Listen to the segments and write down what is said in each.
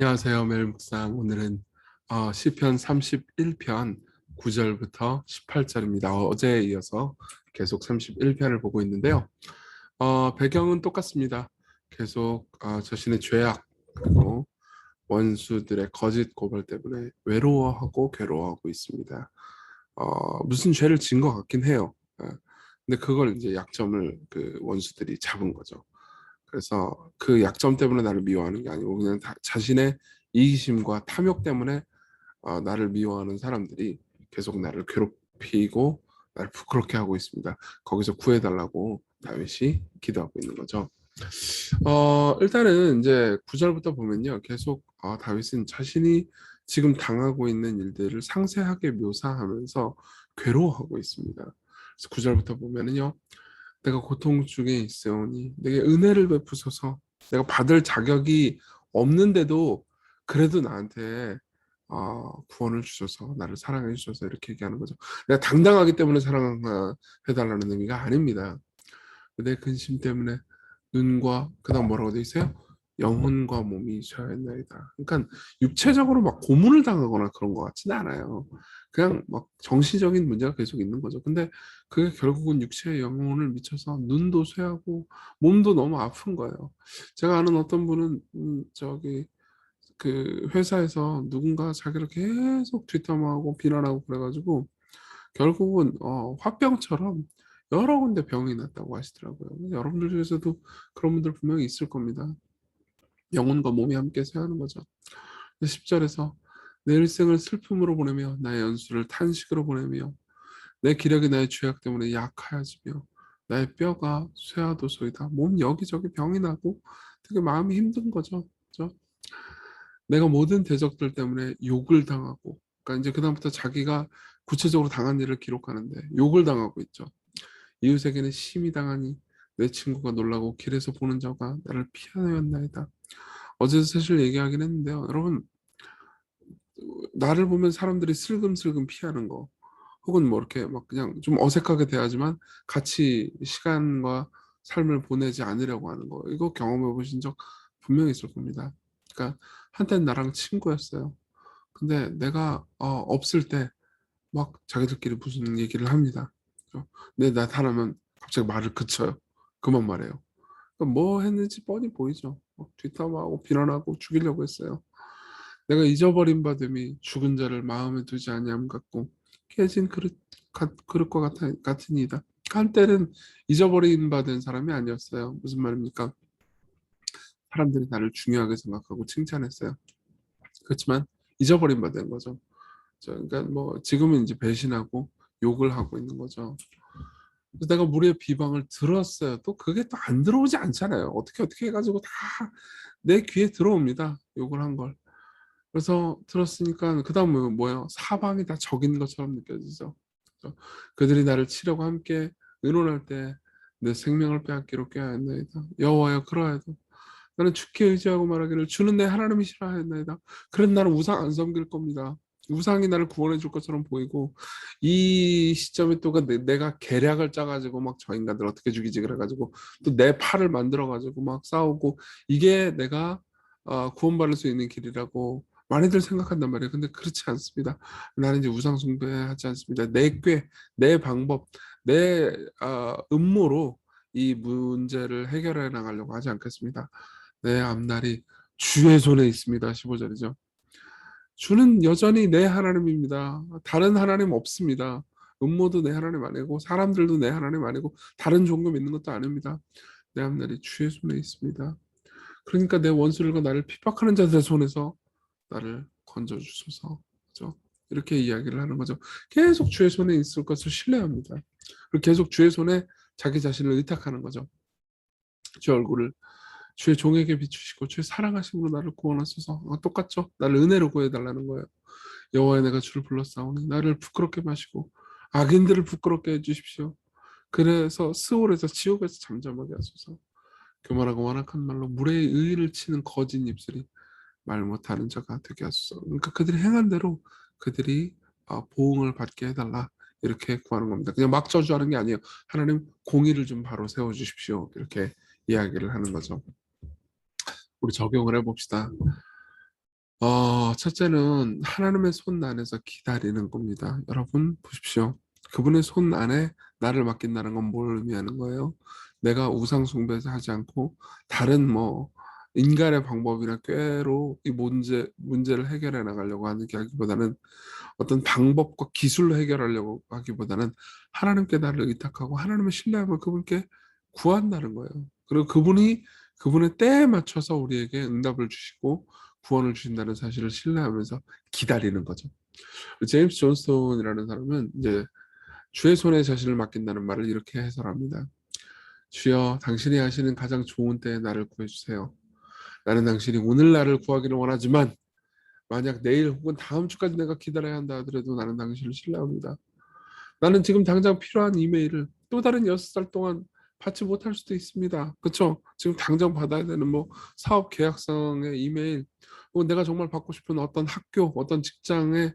안녕하세요. 멜묵상. 오늘은 어, 시편 31편 9절부터 18절입니다. 어제에 이어서 계속 31편을 보고 있는데요. 어, 배경은 똑같습니다. 계속 어, 자신의 죄악 그리고 원수들의 거짓 고발 때문에 외로워하고 괴로워하고 있습니다. 어, 무슨 죄를 지은 것 같긴 해요. 예. 근데 그걸 이제 약점을 그 원수들이 잡은 거죠. 그래서 그 약점 때문에 나를 미워하는 게 아니고 그냥 다, 자신의 이기심과 탐욕 때문에 어, 나를 미워하는 사람들이 계속 나를 괴롭히고 나를 부끄럽게 하고 있습니다. 거기서 구해달라고 다윗이 기도하고 있는 거죠. 어, 일단은 이제 구절부터 보면요. 계속 어, 다윗은 자신이 지금 당하고 있는 일들을 상세하게 묘사하면서 괴로워하고 있습니다. 그래서 구절부터 보면은요. 내가 고통 중에 있으오니 내게 은혜를 베푸소서 내가 받을 자격이 없는데도 그래도 나한테 어, 구원을 주셔서 나를 사랑해 주셔서 이렇게 얘기하는 거죠. 내가 당당하기 때문에 사랑해달라는 의미가 아닙니다. 내 근심 때문에 눈과 그다음 뭐라고 돼 있어요? 영혼과 몸이 쉬어야나이다. 그러니까 육체적으로 막 고문을 당하거나 그런 것 같지는 않아요. 그냥 막 정신적인 문제가 계속 있는 거죠. 근데 그게 결국은 육체의 영혼을 미쳐서 눈도 쇠하고 몸도 너무 아픈 거예요. 제가 아는 어떤 분은 음, 저기 그 회사에서 누군가 자기를 계속 뒷담화하고 비난하고 그래가지고 결국은 어, 화병처럼 여러 군데 병이 났다고 하시더라고요. 여러분들 중에서도 그런 분들 분명히 있을 겁니다. 영혼과 몸이 함께 쇠하는 거죠. 10절에서 내 일생을 슬픔으로 보내며 나의 연수를 탄식으로 보내며 내 기력이 나의 죄악 때문에 약하여지며 나의 뼈가 쇠하도소이다. 몸 여기저기 병이 나고 되게 마음이 힘든 거죠. 그죠? 내가 모든 대적들 때문에 욕을 당하고 그러니까 이제 그다음부터 자기가 구체적으로 당한 일을 기록하는데 욕을 당하고 있죠. 이웃에게는 심히 당하니 내 친구가 놀라고 길에서 보는 자가 나를 피하였나이다. 어제도 사실 얘기하긴 했는데요. 여러분 나를 보면 사람들이 슬금슬금 피하는 거 혹은 뭐 이렇게 막 그냥 좀 어색하게 대하지만 같이 시간과 삶을 보내지 않으려고 하는 거 이거 경험해 보신 적 분명히 있을 겁니다. 그러니까 한때는 나랑 친구였어요. 근데 내가 어, 없을 때 막 자기들끼리 무슨 얘기를 합니다. 내 나타나면 갑자기 말을 그쳐요. 그만 말해요. 그러니까 뭐 했는지 뻔히 보이죠. 뒷담화하고 비난하고 죽이려고 했어요. 내가 잊어버린 바됨이 죽은 자를 마음에 두지 아니함 같고 깨진 그릇, 그릇과 같, 같으니다. 한때는 잊어버린 바 된 사람이 아니었어요. 무슨 말입니까? 사람들이 나를 중요하게 생각하고 칭찬했어요. 그렇지만 잊어버린 바 된 거죠. 그러니까 뭐 지금은 이제 배신하고 욕을 하고 있는 거죠. 그래서 내가 무리의 비방을 들었어요. 또 그게 또 안 들어오지 않잖아요. 어떻게 어떻게 해가지고 다 내 귀에 들어옵니다. 욕을 한 걸. 그래서 들었으니까 그 다음은 뭐예요? 사방이 다 적인 것처럼 느껴지죠. 그들이 나를 치려고 함께 의논할 때 내 생명을 빼앗기로 꾀하였나이다. 여호와여 그러하여도 나는 주께 의지하고 말하기를 주는 내 하나님이시라 하였나이다. 그런 나는 우상 안 섬길 겁니다. 우상이 나를 구원해 줄 것처럼 보이고 이 시점에 또 내 가 계략을 짜가지고 막 저 인간들 어떻게 죽이지 그래가지고 또 내 팔을 만들어가지고 막 싸우고 이게 내가 어, 구원받을 수 있는 길이라고 많이들 생각한단 말이에요. 근데 그렇지 않습니다. 나는 이제 우상 숭배하지 않습니다. 내 꾀, 내 방법, 내 어, 음모로 이 문제를 해결해 나가려고 하지 않겠습니다. 내 앞날이 주의 손에 있습니다. 15절이죠. 주는 여전히 내 하나님입니다. 다른 하나님 없습니다. 음모도 내 하나님 아니고 사람들도 내 하나님 아니고 다른 종교 믿는 것도 아닙니다. 내 앞날이 주의 손에 있습니다. 그러니까 내 원수들과 나를 핍박하는 자들의 손에서 나를 건져 주소서. 그죠? 이렇게 이야기를 하는 거죠. 계속 주의 손에 있을 것을 신뢰합니다. 그리고 계속 주의 손에 자기 자신을 의탁하는 거죠. 주 얼굴을 주의 종에게 비추시고 주의 사랑하심으로 나를 구원하소서. 어, 똑같죠? 나를 은혜로 구해달라는 거예요. 여호와의 내가 주를 불렀사오니 나를 부끄럽게 마시고 악인들을 부끄럽게 해주십시오. 그래서 스올에서 지옥에서 잠잠하게 하소서. 교만하고 완악한 말로 물에 의의를 치는 거짓 입술이 말 못하는 자가 되게 하소서. 그러니까 그들이 행한 대로 그들이 어, 보응을 받게 해달라 이렇게 구하는 겁니다. 그냥 막 저주하는 게 아니에요. 하나님 공의를 좀 바로 세워주십시오. 이렇게 이야기를 하는 거죠. 우리 적용을 해봅시다. 어, 첫째는 하나님의 손 안에서 기다리는 겁니다. 여러분 보십시오. 그분의 손 안에 나를 맡긴다는 건 뭘 의미하는 거예요? 내가 우상 숭배해서 하지 않고 다른 뭐 인간의 방법이나 꾀로 이 문제 문제를 해결해 나가려고 하는 게 하기보다는 어떤 방법과 기술로 해결하려고 하기보다는 하나님께 나를 의탁하고 하나님을 신뢰하면 그분께 구한다는 거예요. 그리고 그분이 그분의 때에 맞춰서 우리에게 응답을 주시고 구원을 주신다는 사실을 신뢰하면서 기다리는 거죠. 제임스 존스톤이라는 사람은 이제 주의 손에 자신을 맡긴다는 말을 이렇게 해설합니다. 주여 당신이 하시는 가장 좋은 때에 나를 구해주세요. 나는 당신이 오늘 나를 구하기를 원하지만 만약 내일 혹은 다음 주까지 내가 기다려야 한다 하더라도 나는 당신을 신뢰합니다. 나는 지금 당장 필요한 이메일을 또 다른 여섯 살 동안 받지 못할 수도 있습니다. 그렇죠? 지금 당장 받아야 되는 뭐 사업 계약성의 이메일 혹은 내가 정말 받고 싶은 어떤 학교, 어떤 직장에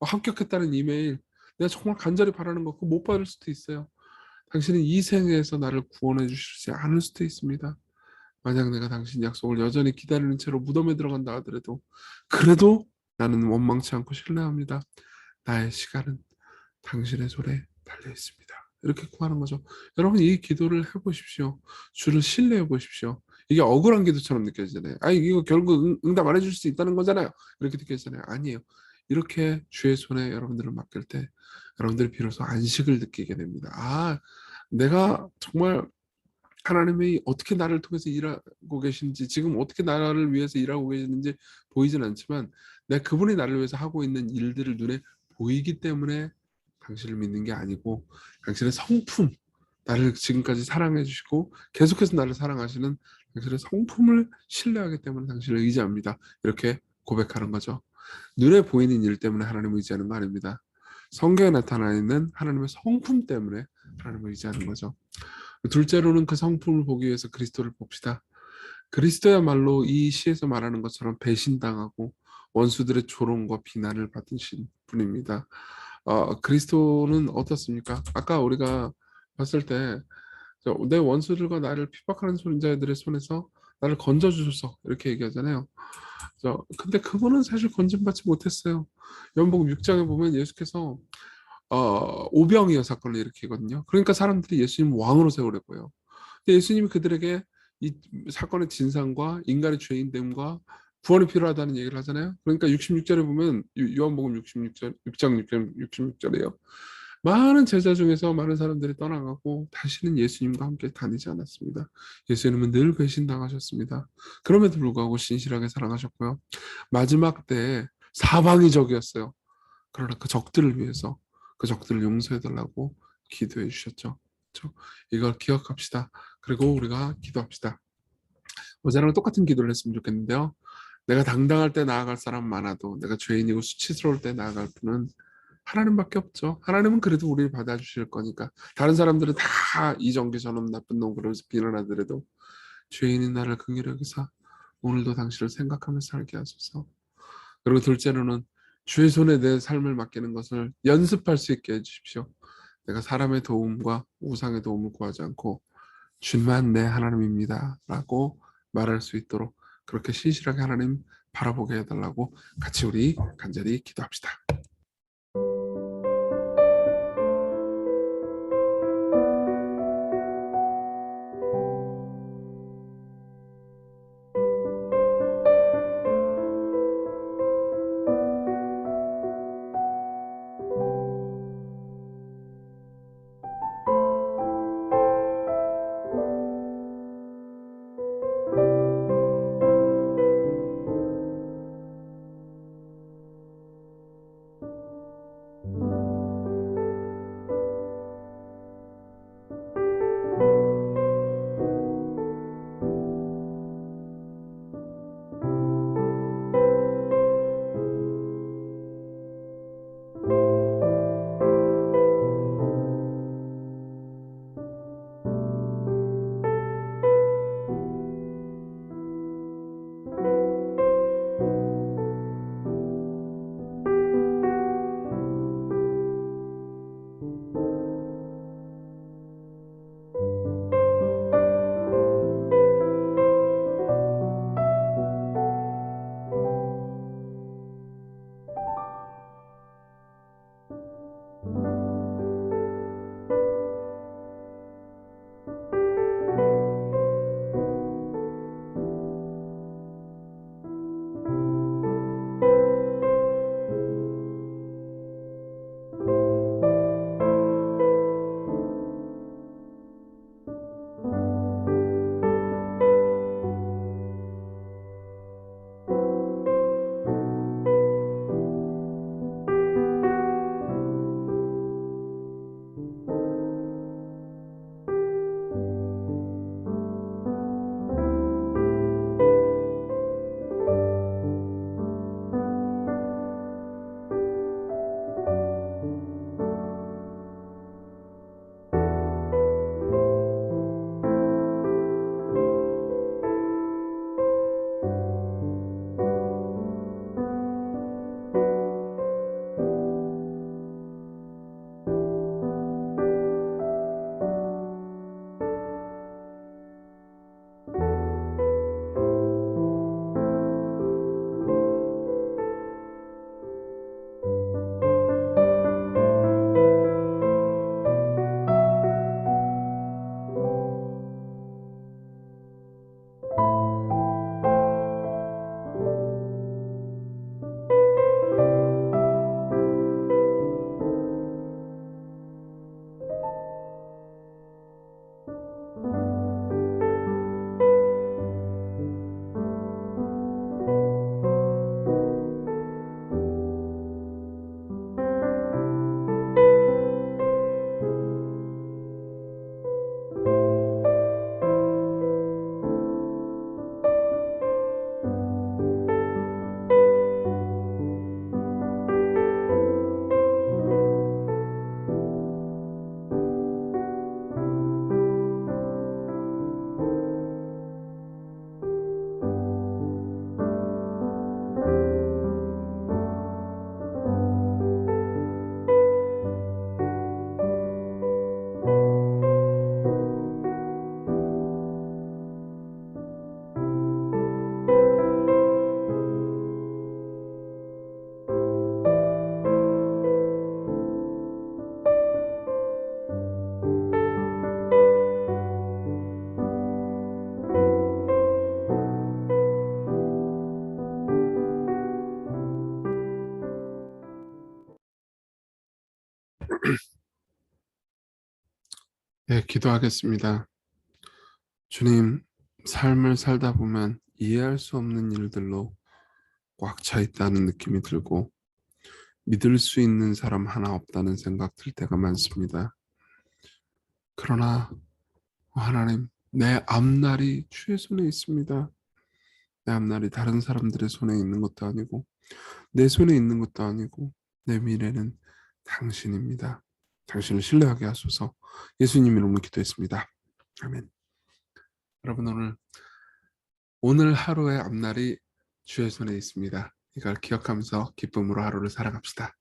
합격했다는 이메일 내가 정말 간절히 바라는 거 그거 못 받을 수도 있어요. 당신은 이 생에서 나를 구원해 주시지 않을 수도 있습니다. 만약 내가 당신 약속을 여전히 기다리는 채로 무덤에 들어간다 하더라도 그래도 나는 원망치 않고 신뢰합니다. 나의 시간은 당신의 손에 달려 있습니다. 이렇게 구하는 거죠. 여러분 이 기도를 해보십시오. 주를 신뢰해 보십시오. 이게 억울한 기도처럼 느껴지잖아요. 아 이거 결국 응, 답 안 해줄 수 있다는 거잖아요. 이렇게 느껴지잖아요. 아니에요. 이렇게 주의 손에 여러분들을 맡길 때 여러분들이 비로소 안식을 느끼게 됩니다. 아 내가 정말 하나님이 어떻게 나를 통해서 일하고 계신지 지금 어떻게 나를 위해서 일하고 계시는지 보이진 않지만 내가 그분이 나를 위해서 하고 있는 일들을 눈에 보이기 때문에 당신을 믿는 게 아니고 당신의 성품 나를 지금까지 사랑해 주시고 계속해서 나를 사랑하시는 당신의 성품을 신뢰하기 때문에 당신을 의지합니다. 이렇게 고백하는 거죠. 눈에 보이는 일 때문에 하나님을 의지하는 거 아닙니다. 성경에 나타나 있는 하나님의 성품 때문에 하나님을 의지하는 거죠. 둘째로는 그 성품을 보기 위해서 그리스도를 봅시다. 그리스도야말로 이 시에서 말하는 것처럼 배신당하고 원수들의 조롱과 비난을 받으신 분입니다. 어, 그리스도는 어떻습니까? 아까 우리가 봤을 때 내 원수들과 나를 핍박하는 손자들의 손에서 나를 건져 주소서 이렇게 얘기하잖아요. 저 근데 그거는 사실 건진받지 못했어요. 연복음 6장에 보면 예수께서 어, 오병이어 사건을 일으키거든요. 그러니까 사람들이 예수님 왕으로 세우려고요. 근데 예수님이 그들에게 이 사건의 진상과 인간의 죄인됨과 구원이 필요하다는 얘기를 하잖아요. 그러니까 66절에 보면 요한복음 66절 6장 6절 66절에요. 많은 제자 중에서 많은 사람들이 떠나가고 다시는 예수님과 함께 다니지 않았습니다. 예수님은 늘 배신당하셨습니다. 그럼에도 불구하고 신실하게 사랑하셨고요. 마지막 때에 사방이 적이었어요. 그러나 그 적들을 위해서 그 적들을 용서해달라고 기도해 주셨죠. 그렇죠? 이걸 기억합시다. 그리고 우리가 기도합시다. 어제랑 똑같은 기도를 했으면 좋겠는데요. 내가 당당할 때 나아갈 사람 많아도 내가 죄인이고 수치스러울 때 나아갈 분은 하나님밖에 없죠. 하나님은 그래도 우리를 받아주실 거니까. 다른 사람들은 다 이정기 저놈 나쁜 놈 그러면서 비난하더라도 죄인인 나를 긍휼히 여기사 오늘도 당신을 생각하며 살게 하소서. 그리고 둘째로는 주의 손에 내 삶을 맡기는 것을 연습할 수 있게 해주십시오. 내가 사람의 도움과 우상의 도움을 구하지 않고 주만 내 하나님입니다. 라고 말할 수 있도록 그렇게 신실하게 하나님 바라보게 해달라고 같이 우리 간절히 기도합시다. 네, 기도하겠습니다. 주님, 삶을 살다 보면 이해할 수 없는 일들로 꽉 차 있다는 느낌이 들고 믿을 수 있는 사람 하나 없다는 생각 들 때가 많습니다. 그러나 하나님, 내 앞날이 주의 손에 있습니다. 내 앞날이 다른 사람들의 손에 있는 것도 아니고 내 손에 있는 것도 아니고 내 미래는 당신입니다. 당신을 신뢰하게 하소서. 예수님 이름으로 기도했습니다. 아멘. 여러분 오늘 오늘 하루의 앞날이 주의 손에 있습니다. 이걸 기억하면서 기쁨으로 하루를 살아갑시다.